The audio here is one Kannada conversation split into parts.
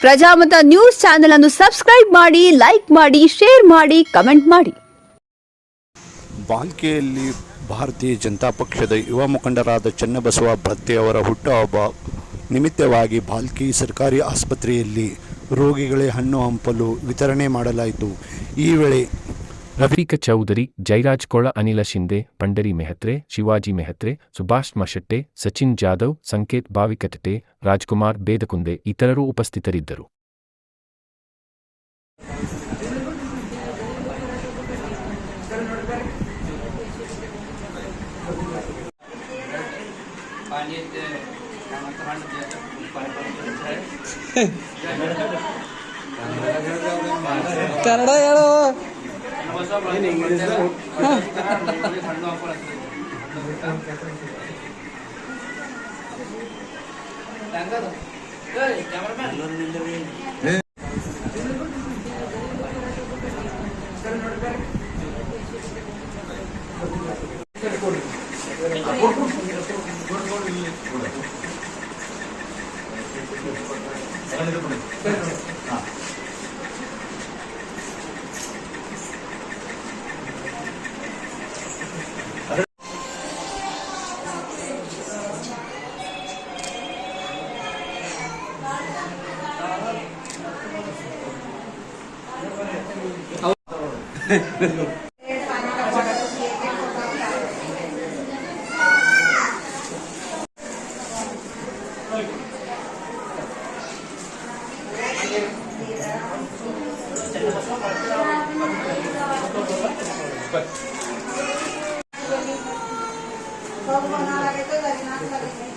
ಪ್ರಜಾಮತ ನ್ಯೂಸ್ ಚಾನೆಲ್ ಅನ್ನು ಸಬ್ಸ್ಕ್ರೈಬ್ ಮಾಡಿ, ಲೈಕ್ ಮಾಡಿ, ಶೇರ್ ಮಾಡಿ, ಕಮೆಂಟ್ ಮಾಡಿ. ಬಾಲ್ಕೆಯಲ್ಲಿ ಭಾರತೀಯ ಜನತಾ ಪಕ್ಷದ ಯುವ ಮುಖಂಡರಾದ ಚನ್ನಬಸವ ಭತ್ತೆಯವರ ಹುಟ್ಟುಹಬ್ಬ ನಿಮಿತ್ತವಾಗಿ ಬಾಲ್ಕಿ ಸರ್ಕಾರಿ ಆಸ್ಪತ್ರೆಯಲ್ಲಿ ರೋಗಿಗಳೇ ಹಣ್ಣು ಹಂಪಲು ವಿತರಣೆ ಮಾಡಲಾಯಿತು. ಈ ವೇಳೆ ರಫೀಕ ಚೌಧರಿ, ಜೈರಾಜ್ ಕೊಳ, ಅನಿಲ ಶಿಂದೆ ಪಂಡರಿ ಮೆಹತ್ರೆ, ಶಿವಾಜಿ ಮೆಹತ್ರೆ, ಸುಭಾಷ್ ಮಶೆಟ್ಟೆ, ಸಚಿನ್ ಜಾಧವ್, ಸಂಕೇತ್ ಬಾವಿಕಟೆ ರಾಜ್ಕುಮಾರ್ ಬೇದಕುಂದೆ ಇತರರು ಉಪಸ್ಥಿತರಿದ್ದರು. en inglés no. ¿Eh? Gracias. Kalau mengalir itu dari nanti dari sini.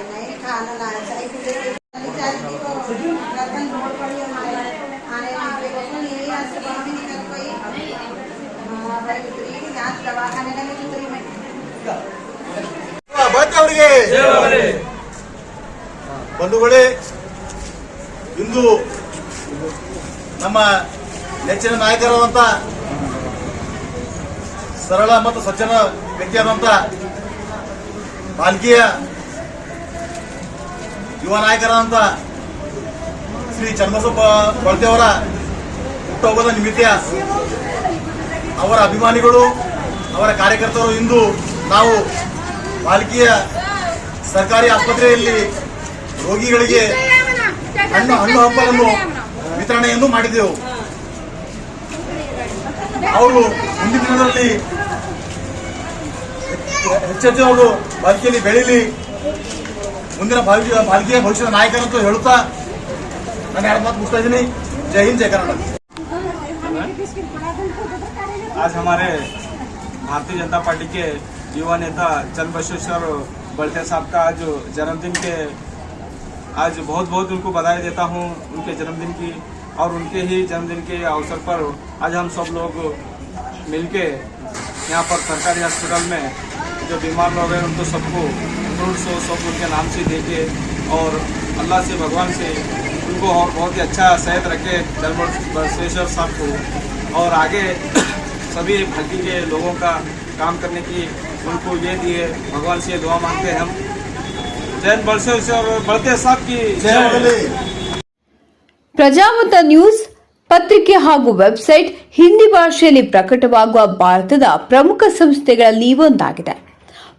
नहीं नहीं खाना लाया चाय पी लेते चली जा रही थी वो रतन रोड पड़ी हमारे आने वाले को यही आज से बाहर नहीं निकल पाई हाँ भाई उतरी यहाँ दवाखाने लगे उतरी में ಬಾಕಿ ಅವರಿಗೆ ಬಂಧುಗಳೇ ಇಂದು ನಮ್ಮ ನೆಚ್ಚಿನ ನಾಯಕರಾದಂಥ ಸರಳ ಮತ್ತು ಸಜ್ಜನ ವ್ಯಕ್ತಿಯಾದಂಥ ಬಾಲ್ಕಿಯ ಯುವ ನಾಯಕರಾದಂಥ ಶ್ರೀ ಚನ್ನಬಸಪ್ಪ ಕೊಳತೆಯವರ ಹುಟ್ಟುಹಬ್ಬದ ನಿಮಿತ್ತ ಅವರ ಅಭಿಮಾನಿಗಳು, ಅವರ ಕಾರ್ಯಕರ್ತರು ಇಂದು ನಾವು ಬಾಲ್ಕಿಯ ಸರ್ಕಾರಿ ಆಸ್ಪತ್ರೆಯಲ್ಲಿ ರೋಗಿಗಳಿಗೆ ಹಣ್ಣು ಹಣ್ಣು ಹಂಪಲನ್ನು ವಿತರಣೆಯನ್ನು ಮಾಡಿದೆವು. ಅವರು ಮುಂದಿನ ದಿನದಲ್ಲಿ ಹೆಚ್ಚೆಚ್ಚು ಅವರು ಬಾಲ್ಕಿಯಲ್ಲಿ ಬೆಳೀಲಿ. ಮುಂದಿನ ಭವಿಷ್ಯ ಬಾಲ್ಕಿಯ ಭವಿಷ್ಯದ ನಾಯಕರಂತೂ ಹೇಳುತ್ತಾ ನಾನು ಎರಡು ಮಾತು ಮುಗಿಸ್ತಾ ಇದ್ದೀನಿ ಜೈ ಹಿಂದ್ ಜೈ ಕರ್ನಾಟಕ आज हमारे भारतीय जनता पार्टी के युवा नेता चंद बसवेश्वर बलते साहब का आज जन्मदिन के आज बहुत बहुत उनको बधाई देता हूँ उनके जन्मदिन की और उनके ही जन्मदिन के अवसर पर आज हम सब लोग मिलके यहाँ पर सरकारी हॉस्पिटल में जो बीमार लोग हैं उनको सबको फ्रूट्स और सब उनके नाम से दे के और अल्लाह से भगवान से उनको और बहुत ही अच्छा सेहत रखे चंद बसवेश्वर साहब को और आगे सभी भक्ति के लोगों का काम करने की उनको ये दिए भगवान से दुआ मांगते हैं हम जैन बलसेश्वर बलते साहब की ಜಯ ಮಾಡಲಿ ಪ್ರಜಾಮತ ನ್ಯೂಸ್ ಪತ್ರಿಕೆ ಹಾಗೂ ವೆಬ್ಸೈಟ್ ಹಿಂದಿ ಭಾಷೆಯಲ್ಲಿ ಪ್ರಕಟವಾಗುವ ಭಾರತದ ಪ್ರಮುಖ ಸಂಸ್ಥೆಗಳಲ್ಲಿ ಒಂದಾಗಿದೆ